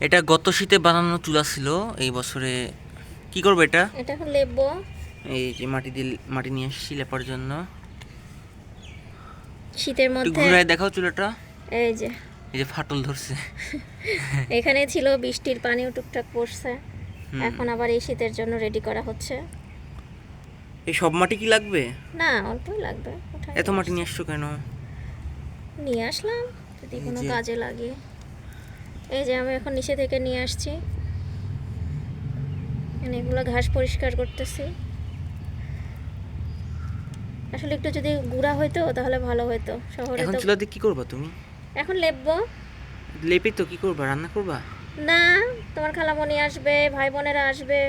এটা গত শীতে বানানো চুলা ছিল এই বছরে কি করবে এটা? এটা এখন লেপবো। এই যে মাটি দিয়ে মাটি নিয়ে এসেছি লেপার জন্য। শীতের মধ্যে ঘুরায় দেখাও চুলাটা। এই যে। এই যে ফাটল ধরছে। এখানে ছিল বৃষ্টির পানিও টুকটাক পড়ছে। এখন আবার এই শীতের জন্য রেডি করা হচ্ছে। এই সব মাটি কি লাগবে? না অল্পই লাগবে। এত মাটি নিয়ে আসছো কেন? নিয়ে আসলাম যদি কোনো কাজে লাগে। এই যে আমি এখন নিচে থেকে নিয়ে আসছি। এগুলো ঘাস পরিষ্কার করতেছি। আসলে একটু যদি গুঁড়া হইতো তাহলে ভালো হইতো। শহরে এখন তো চুলা কি করবা তুমি? এখন লেপবো। লেপি তো কি করবা? রান্না করবা? না তোমার খালামণি আসবে ভাই বোনেরা আসবে।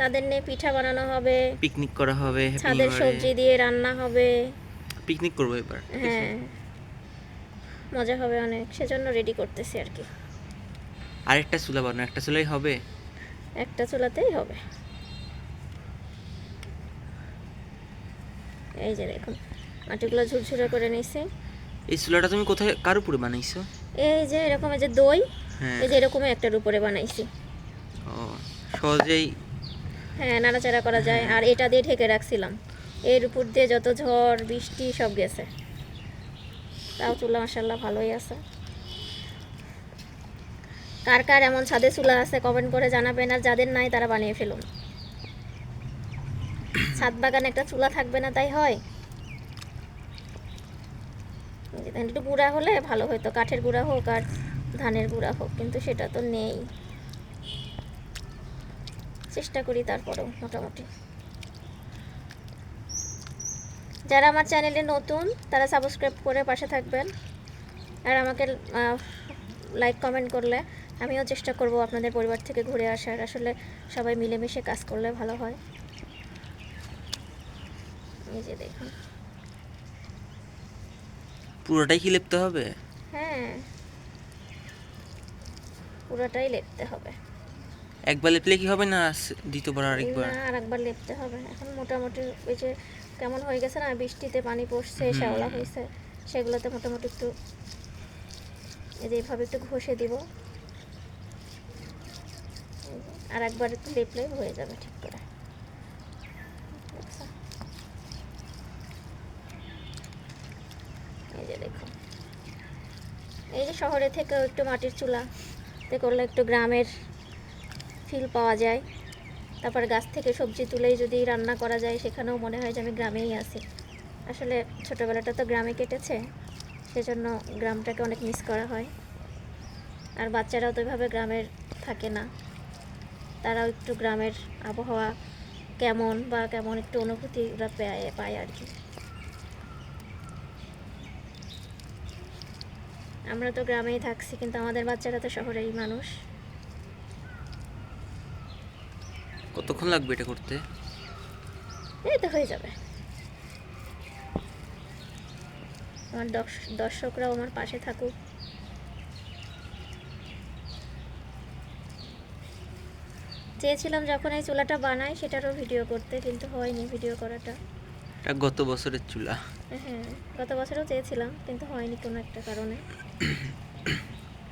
তাদের নিয়ে পিঠা বানানো হবে। পিকনিক করা হবে ছাদের সবজি দিয়ে রান্না হবে। পিকনিক করব এবার হ্যাঁ। মজা হবে অনেক সেজন্য রেডি করতেছি আর কি। আরেকটা চুলা বানানো একটা চুলাই হবে? একটা চুলাতেই হবে। এই যে দেখুন মাটিগুলো ঝুরঝুরে করে নিছি এই চুলাটা তুমি কোথায় কার উপরে বানাইছো? এই যে এরকম এই যে দই হ্যাঁ। এই যে এরকম একটার উপরে বানাইছি। ও সহজেই হ্যাঁ নাড়াচাড়া করা যায়। আর এটা দিয়ে ঢেকে রাখছিলাম। এর উপর দিয়ে যত ঝড় বৃষ্টি সব গেছে। তাও চুলা মাসাল্লাহ ভালোই আছে। কার কার এমন ছাদে চুলা আছে কমেন্ট করে জানাবেন আর যাদের নাই তারা বানিয়ে ফেলুন। ছাদ বাগানে একটা চুলা থাকবে না তাই হয়? একটু গুঁড়া হলে ভালো হতো, কাঠের গুঁড়া হোক আর ধানের গুঁড়া হোক, কিন্তু সেটা তো নেই। চেষ্টা করি তারপরেও, মোটামুটি। যারা আমার চ্যানেলে নতুন তারা সাবস্ক্রাইব করে পাশে থাকবেন। আর আমাকে লাইক কমেন্ট করলে আমিও চেষ্টা করব আপনাদের পরিবার থেকে ঘুরে আসার। আসলে সবাই মিলেমিশে কাজ করলে ভালো হয়। এই যে দেখুন। পুরোটাই কি লেপতে হবে? হ্যাঁ। পুরোটাই লেপতে হবে। একবার লেপলে কি হবে না দ্বিতীয়বার আরেকবার? না আর একবার লেপতে হবে। এখন মোটামুটি ওই যে কেমন হয়ে গেছে না বৃষ্টিতে পানি পড়ছে। শ্যাওলা হয়েছে সেগুলোতে মোটামুটি একটু এই যে এইভাবে একটু ঘষে দিব। আর একবার একটু লেপলেই হয়ে যাবে ঠিক করে। এই যে দেখো এই যে শহরে থেকেও একটু মাটির চুলা করলে একটু গ্রামের ফিল পাওয়া যায়। তারপর গাছ থেকে সবজি তুলেই যদি রান্না করা যায়, সেখানেও মনে হয় যে আমি গ্রামেই আছি। আসলে ছোটোবেলাটা তো গ্রামে কেটেছে, সেজন্য গ্রামটাকে অনেক মিস করা হয়। আর বাচ্চারাও তো এভাবে গ্রামের থাকে না। তারাও একটু গ্রামের আবহাওয়া কেমন বা কেমন একটু অনুভূতি ওরা পায় পায় আর কি। আমরা তো গ্রামেই থাকছি, কিন্তু আমাদের বাচ্চারা তো শহরেই মানুষ। কতক্ষণ লাগবে এটা করতে? এই তো হয়ে যাবে। আমার দর্শ- দর্শকরাও আমার পাশে থাকুক। চেয়েছিলাম যখন এই চুলাটা বানাই সেটারও ভিডিও করতে কিন্তু হয়নি ভিডিও করাটা। এটা গত বছরের চুলা। হ্যাঁ গত বছরও চেয়েছিলাম কিন্তু হয়নি কোনো একটা কারণে।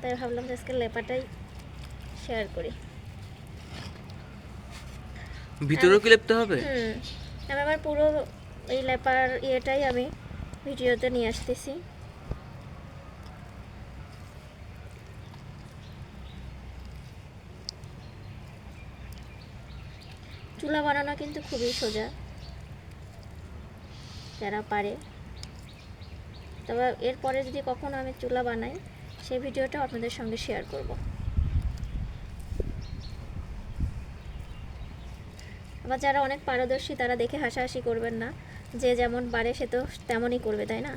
তাই ভাবলাম যে আজকে লেপাটাই শেয়ার করি। ভিতরেও কি লেপতে হবে? হুম আমি আবার পুরো এই লেপার ইয়েটাই আমি ভিডিওতে নিয়ে আসতেছি। চুলা বানানো কিন্তু খুবই সোজা। যারা পারে। তবে এরপরে যদি কখনো আমি চুলা বানাই, সেই ভিডিওটা আপনাদের সঙ্গে শেয়ার করব। আবার যারা অনেক পারদর্শী, তারা দেখে হাসাহাসি করবেন না। যে যেমন পারে, সে তো তেমনই করবে, তাই না?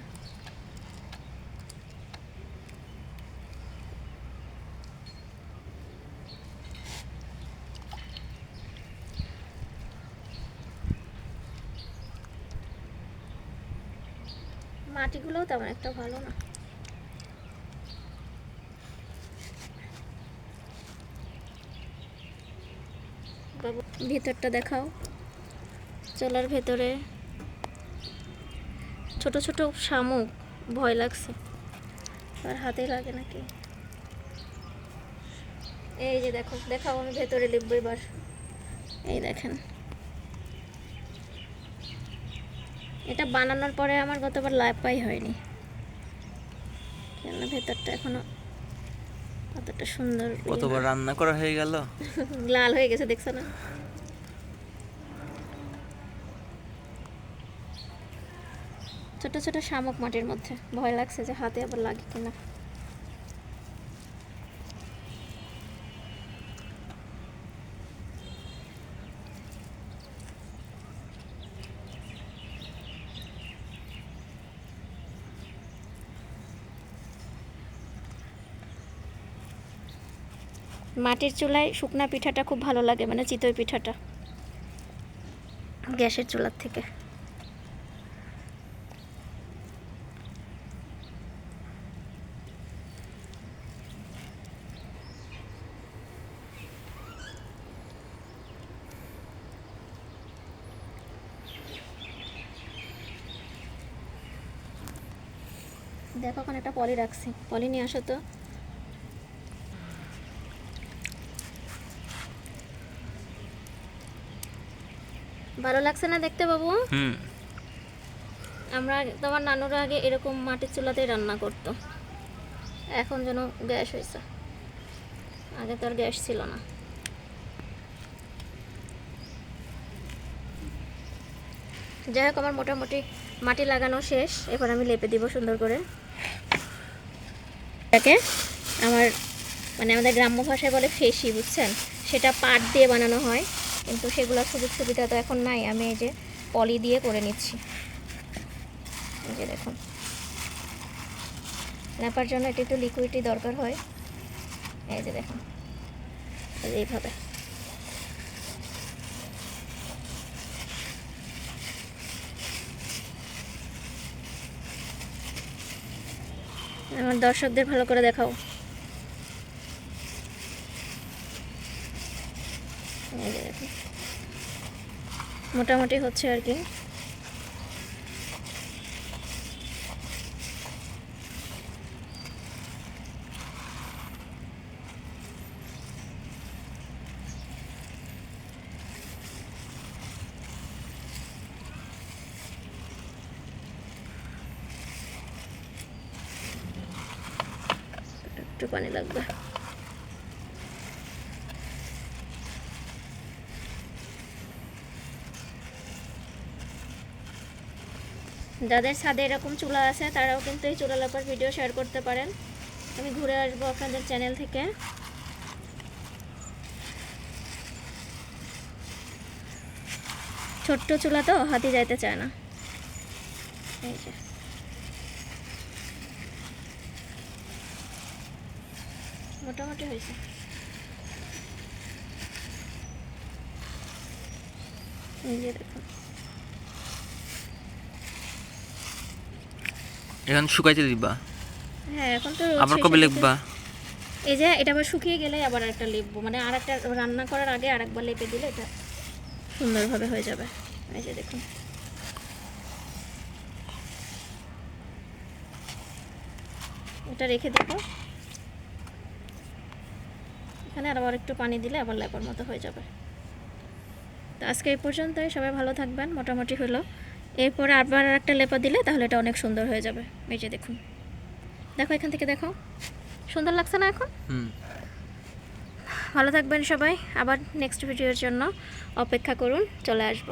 মাটিগুলোও তেমন একটা ভালো না বাবু ভিতরটা দেখাও। চলার ভেতরে ছোট ছোট শামুক ভয় লাগছে। আর হাতে লাগে নাকি? এই যে দেখো দেখাও আমি ভেতরে লিখব এবার। এই দেখেন। এটা বানানোর পরে আমার গতবার লাপাই হয়নি। কেন ভেতরটা এখনও কতটা সুন্দর ইয়ে। কতবার রান্না করা হয়ে গেল। লাল হয়ে গেছে দেখছ না? ছোট ছোট শামুক মাটির মধ্যে। ভয় লাগছে যে হাতে আবার লাগে কিনা। মাটির চুলায় শুকনা পিঠাটা খুব ভালো লাগে মানে চিতই পিঠাটা। গ্যাসের চুলার থেকে। দেখো ওখানে একটা পলি রাখছি। পলি নিয়ে আসো তো। ভালো লাগছে না দেখতে বাবু? আমরা তোমার নানুরা আগে এরকম মাটির চুলাতে রান্না করতো। এখন যেন গ্যাস হয়েছে। আগে তো আর গ্যাস ছিল না। যাই হোক আমার মোটামুটি মাটি লাগানো শেষ, এবার আমি লেপে দিব সুন্দর করে। এটাকে আমার মানে আমাদের গ্রাম্য ভাষায় বলে ফেসি, বুঝছেন? সেটা পাট দিয়ে বানানো হয়, কিন্তু সেগুলোর সুযোগ সুবিধা তো এখন নাই। আমি এই যে পলি দিয়ে করে নিচ্ছি। এই যে দেখুন। ল্যাপার জন্য এটা একটু লিকুইডই দরকার হয়। এই যে দেখুন। এই এইভাবে। আমার দর্শকদের ভালো করে দেখাও। মোটামুটি হচ্ছে আর কি। একটু পানি লাগবে। যাদের ছাদে এরকম চুলা আছে, তারাও কিন্তু এই চুলা লাপার ভিডিও শেয়ার করতে পারেন। আমি ঘুরে আসব আপনাদের চ্যানেল থেকে। ছোট্ট চুলা তো হাতি যাইতে চায় না। এই যে। মোটামুটি হয়েছে। এখন শুকাইতে দিবা? হ্যাঁ এখন তো আবার কবে লিখবা এই যে এটা আবার শুকিয়ে গেলে আবার একটা লিখব মানে আর একটা রান্না করার আগে আর একবার লেপে দিলে এটা সুন্দরভাবে হয়ে যাবে। এই যে দেখুন। এটা রেখে দেবো। এখানে আর আবার একটু পানি দিলে আবার লেপার মতো হয়ে যাবে। তো আজকে এই পর্যন্তই সবাই ভালো থাকবেন মোটামুটি হলো। এরপরে আবার আর একটা লেপা দিলে তাহলে এটা অনেক সুন্দর হয়ে যাবে। এই যে দেখুন। দেখো এখান থেকে দেখো। সুন্দর লাগছে না এখন? ভালো থাকবেন সবাই। আবার নেক্সট ভিডিওর জন্য অপেক্ষা করুন চলে আসব।